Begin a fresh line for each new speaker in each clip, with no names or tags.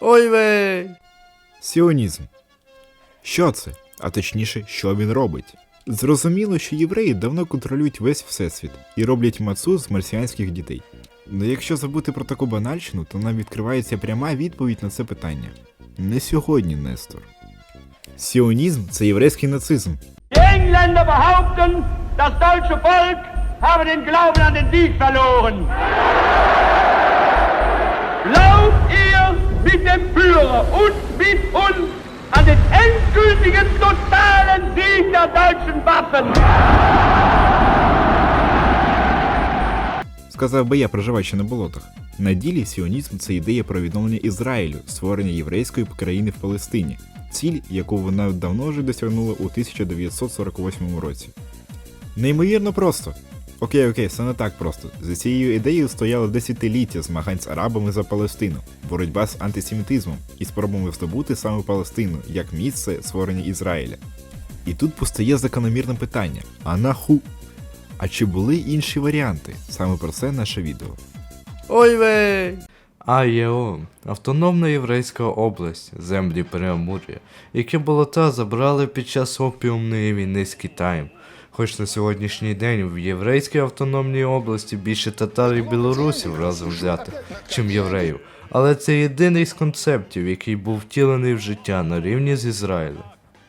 Ой вей!
Сіонізм. Що це? А точніше, що він робить? Зрозуміло, що євреї давно контролюють весь всесвіт і роблять мацу з марсіанських дітей. Ну якщо забути про таку банальщину, то нам відкривається пряма відповідь на це питання. Не сьогодні, Нестор. Сіонізм це єврейський нацизм.
Die Engländer behaupten, das deutsche Volk habe den Glauben an den Sieg verloren. Mit dem Führer und mit uns an den endgültigen totalen Sieg der deutschen Waffen?
Сказав би я, проживаючи на болотах. На ділі сіонізм це ідея про відновлення Ізраїлю, створення єврейської країни в Палестині, ціль, яку вона давно вже досягнула у 1948 році. Неймовірно просто. Окей, окей, це не так просто. За цією ідеєю стояло десятиліття змагань з арабами за Палестину, боротьба з антисемітизмом і спробами здобути саме Палестину як місце створення Ізраїля. І тут постає закономірне питання: а наху? А чи були інші варіанти? Саме про це наше відео.
Ой вей!
АЄО Автономна Єврейська область, землі Преамур'я, які болота забрали під час опіумної війни з Китаєм. Хоч на сьогоднішній день в Єврейській автономній області більше татар і білорусів разом взятих, чим євреїв. Але це єдиний з концептів, який був втілений в життя на рівні з Ізраїлем.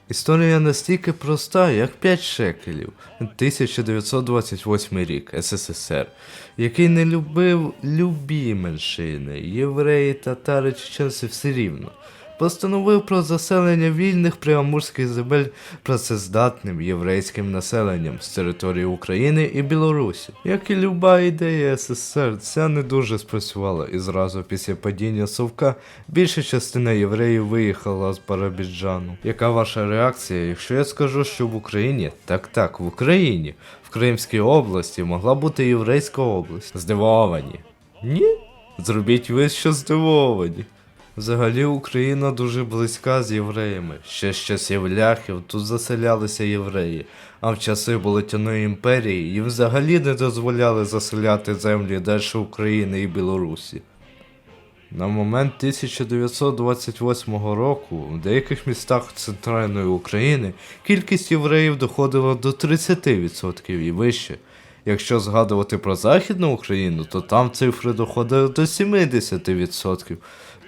Історія настільки проста, як 5 шекелів, 1928 рік СССР, який не любив любі меншини, євреї, татари, чеченці все рівно. Постановив про заселення вільних приамурських земель працездатним єврейським населенням з території України і Білорусі. Як і люба ідея СССР, ця не дуже спрацювала, і зразу після падіння Совка більша частина євреїв виїхала з Парабіджану. Яка ваша реакція, якщо я скажу, що в Україні, так так, в Україні, в Кримській області могла бути єврейська область? Здивовані? Ні? Зробіть ви, що здивовані. Взагалі Україна дуже близька з євреями. Ще з часів ляхів тут заселялися євреї, а в часи Болотяної імперії їм взагалі не дозволяли заселяти землі далі України і Білорусі. На момент 1928 року в деяких містах центральної України кількість євреїв доходила до 30% і вище. Якщо згадувати про Західну Україну, то там цифри доходили до 70%.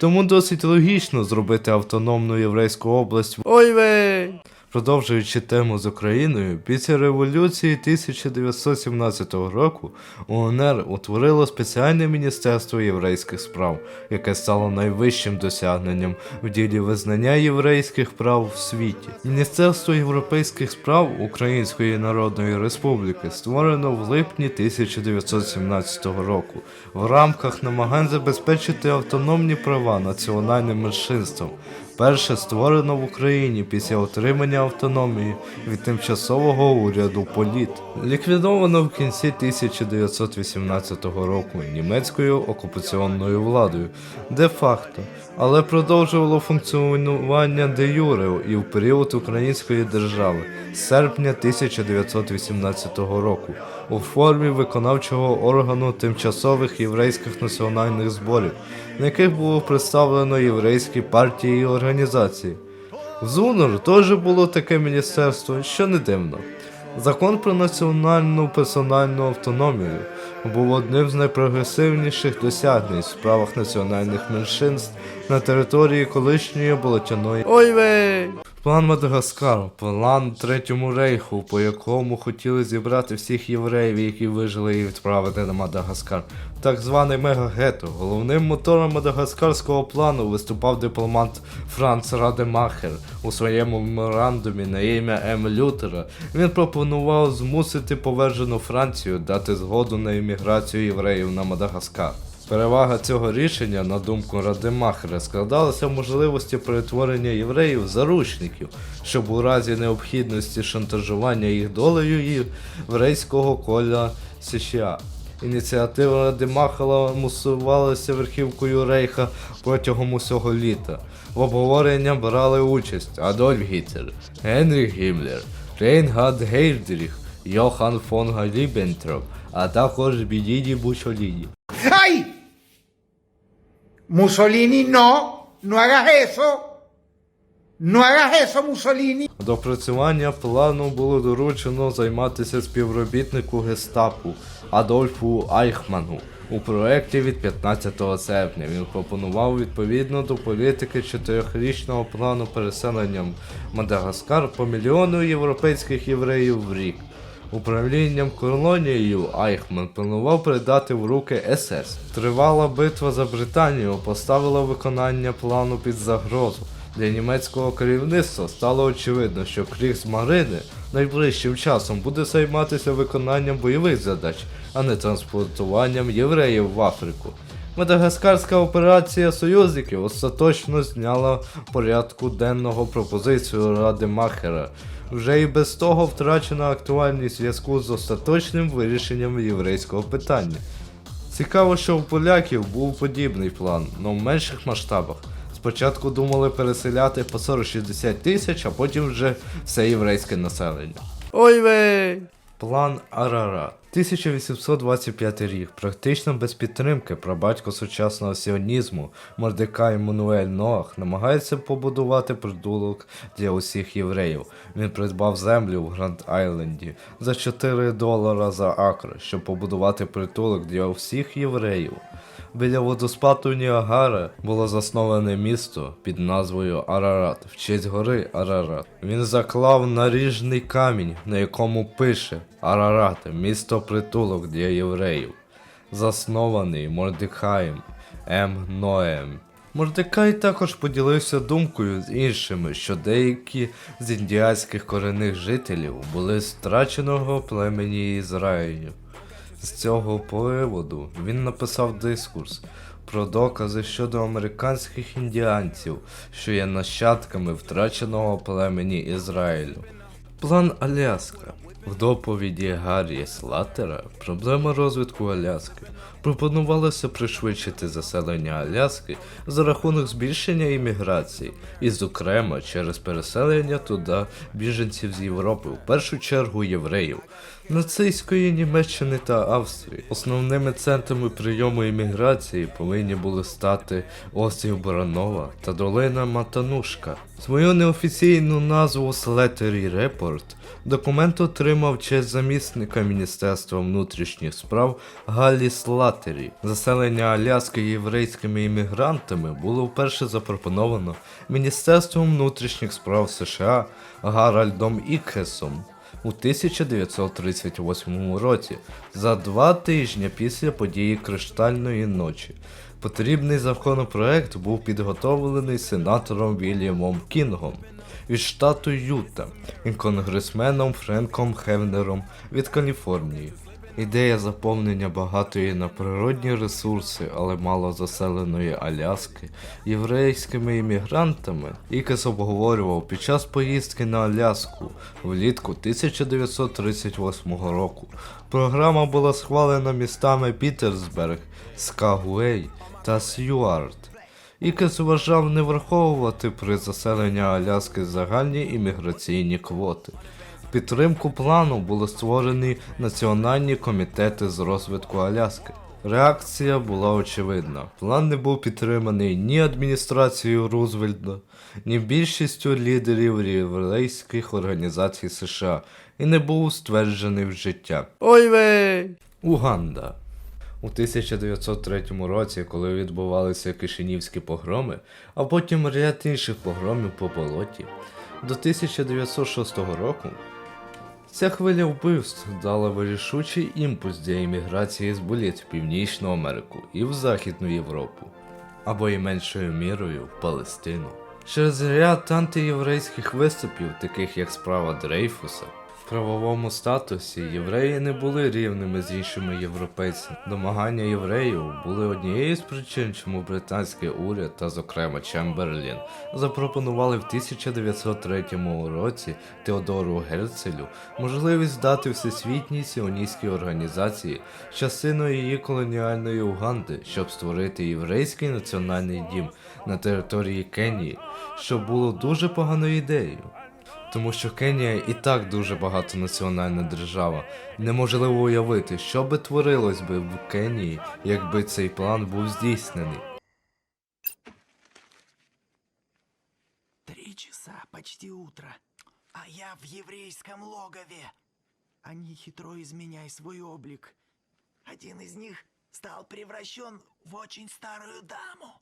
Тому досить логічно зробити автономну єврейську область
Ой вей!
Продовжуючи тему з Україною, після революції 1917 року УНР утворило спеціальне міністерство єврейських справ, яке стало найвищим досягненням в ділі визнання єврейських прав в світі. Міністерство європейських справ Української Народної Республіки створено в липні 1917 року в рамках намагань забезпечити автономні права національним меншинствам. Перше створено в Україні після отримання автономії від тимчасового уряду Політ. Ліквідовано в кінці 1918 року німецькою окупаційною владою де-факто, але продовжувало функціонування де юре і в період Української держави з серпня 1918 року у формі виконавчого органу тимчасових єврейських національних зборів, на яких було представлено єврейські партії і організації. В ЗУНР теж було таке міністерство, що не дивно. Закон про національну персональну автономію був одним з найпрогресивніших досягнень в справах національних меншинств на території колишньої болотяної
Ой вей!
План Мадагаскар, план Третьому рейху, по якому хотіли зібрати всіх євреїв, які вижили і відправити на Мадагаскар. Так званий мегагетто. Головним мотором мадагаскарського плану виступав дипломат Франц Радемахер. У своєму меморандумі на ім'я М. Лютера він пропонував змусити повержену Францію дати згоду на імміграцію євреїв на Мадагаскар. Перевага цього рішення, на думку Радемахера, складалася в можливості перетворення євреїв заручників, щоб у разі необхідності шантажування їх долею єврейського коля США. Ініціатива Радемахала мусувалася верхівкою Рейха протягом усього літа. В обговоренні брали участь Адольф Гітлер, Генріх Гіммлер, Рейнгад Гейдріх, Йохан фон Ріббентроп, а також Бідіді Бушоліні.
Mussolini no. no hagas eso, no hagas Mussolini.
До опрацювання плану було доручено займатися співробітнику гестапу Адольфу Айхману. У проєкті від 15 серпня він пропонував відповідно до політики чотирьохрічного плану переселення Мадагаскар по мільйону європейських євреїв в рік. Управлінням колонією Айхман планував передати в руки СС. Тривала битва за Британію поставила виконання плану під загрозу. Для німецького керівництва стало очевидно, що Крігсмарини найближчим часом буде займатися виконанням бойових задач, а не транспортуванням євреїв в Африку. Мадагаскарська операція союзників остаточно зняла порядку денного пропозицію Ради Махера. Вже і без того втрачена актуальність зв'язку з остаточним вирішенням єврейського питання. Цікаво, що у поляків був подібний план, але в менших масштабах. Спочатку думали переселяти по 40-60 тисяч, а потім вже все єврейське населення.
Ой вей.
План Арара. 1825 рік. Практично без підтримки прабатько сучасного сіонізму Мордекай Мануель Ноах намагається побудувати притулок для усіх євреїв. Він придбав землю в Гранд Айленді за 4 долара за акр, щоб побудувати притулок для всіх євреїв. Біля водоспаду Ніагара було засноване місто під назвою Арарат в честь гори Арарат. Він заклав наріжний камінь, на якому пише Арарат, місто притулок для євреїв, заснований Мордекаєм М. Ноем. Мордекай також поділився думкою з іншими, що деякі з індіанських корінних жителів були страченого племені Ізраїлю. З цього приводу він написав дискурс про докази щодо американських індіанців, що є нащадками втраченого племені Ізраїлю. План Аляска. В доповіді Гаррі Слатера проблема розвитку Аляски пропонувалося пришвидшити заселення Аляски за рахунок збільшення імміграції, і, зокрема, через переселення туди біженців з Європи, в першу чергу євреїв, нацистської Німеччини та Австрії. Основними центрами прийому імміграції повинні були стати острів Баранова та долина Матанушка. Свою неофіційну назву Слетері Репорт документ отримав честь замісника Міністерства внутрішніх справ Галі Слатері. Заселення Аляски єврейськими іммігрантами було вперше запропоновано Міністерством внутрішніх справ США Гаральдом Ікхесом у 1938 році, за два тижні після події Криштальної ночі. Потрібний законопроект був підготовлений сенатором Вільямом Кінгом від штату Юта і конгресменом Френком Хевнером від Каліфорнії. Ідея заповнення багатої на природні ресурси, але мало заселеної Аляски єврейськими іммігрантами, Ікес обговорював під час поїздки на Аляску влітку 1938 року. Програма була схвалена містами Пітерсберг, Скагуей та Сьюарт. Ікес вважав не враховувати при заселенні Аляски загальні імміграційні квоти. Підтримку плану були створені національні комітети з розвитку Аляски. Реакція була очевидна. План не був підтриманий ні адміністрацією Рузвельта, ні більшістю лідерів єврейських організацій США і не був стверджений в життя.
Ой вей.
Уганда. У 1903 році, коли відбувалися кишинівські погроми, а потім ряд інших погромів по болоті, до 1906 року ця хвиля вбивств дала вирішучий імпульс для імміграції з боліт в Північну Америку і в Західну Європу, або і меншою мірою в Палестину. Через ряд антиєврейських виступів, таких як справа Дрейфуса, правовому статусі євреї не були рівними з іншими європейцями. Домагання євреїв були однією з причин, чому британський уряд та, зокрема, Чемберлін запропонували в 1903 році Теодору Герцелю можливість здати всесвітній сіоністській організації частиною її колоніальної Уганди, щоб створити єврейський національний дім на території Кенії, що було дуже поганою ідеєю. Тому що Кенія і так дуже багатонаціональна держава. Неможливо уявити, що би творилось би в Кенії, якби цей план був здійснений.
Три часа, почти утро. А я в еврейском логове. Они хитро изменяя свой облик. Один из них стал превращен в очень старую даму.